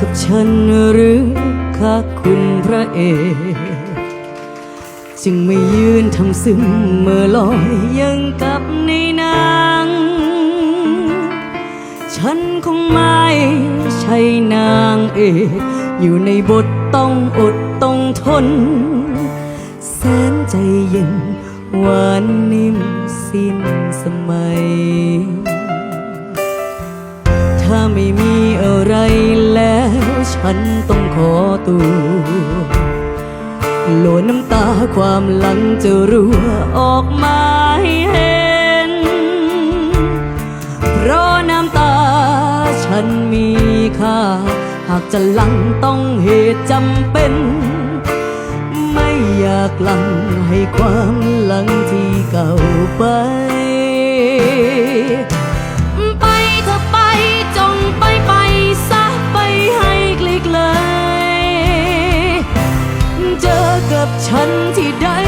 กับฉันหรือค่าคุณพระเอกจึงไม่ยืนทำซึมเมื่อลอยยังกับในหนัง ฉันคงไม่ใช่นางเอกอยู่ในบทต้องอดต้องทน แสนใจเย็นหวานนิ่มสิ้นสมัย ถ้าไม่มี ฉันต้องขอตัวโหลดน้ำตาความหลังจะรั่วออกมาให้เห็น เพราะน้ำตาฉันมีค่า หากจะหลังต้องเหตุจำเป็น ไม่อยากหลังให้ความหลังที่เก่าไป ที่ใด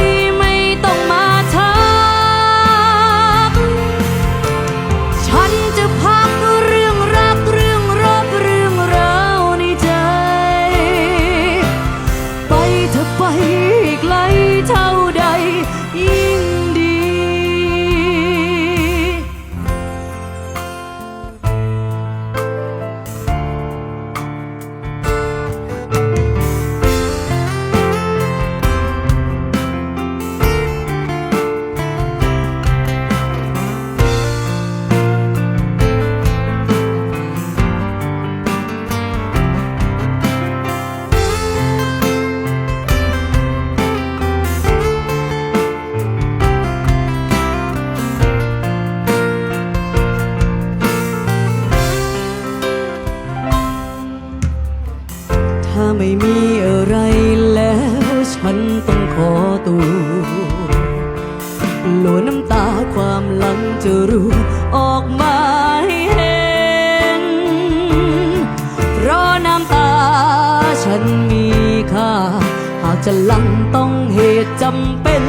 จะลังต้องเหตุจำเป็น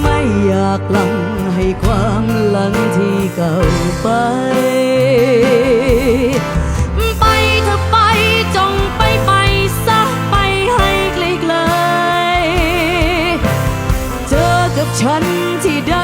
ไม่อยากลังให้ความหลังที่เก่าไปไปเธอไปจงไปไปซะไปให้ไกลๆเจอกับฉันที่ใด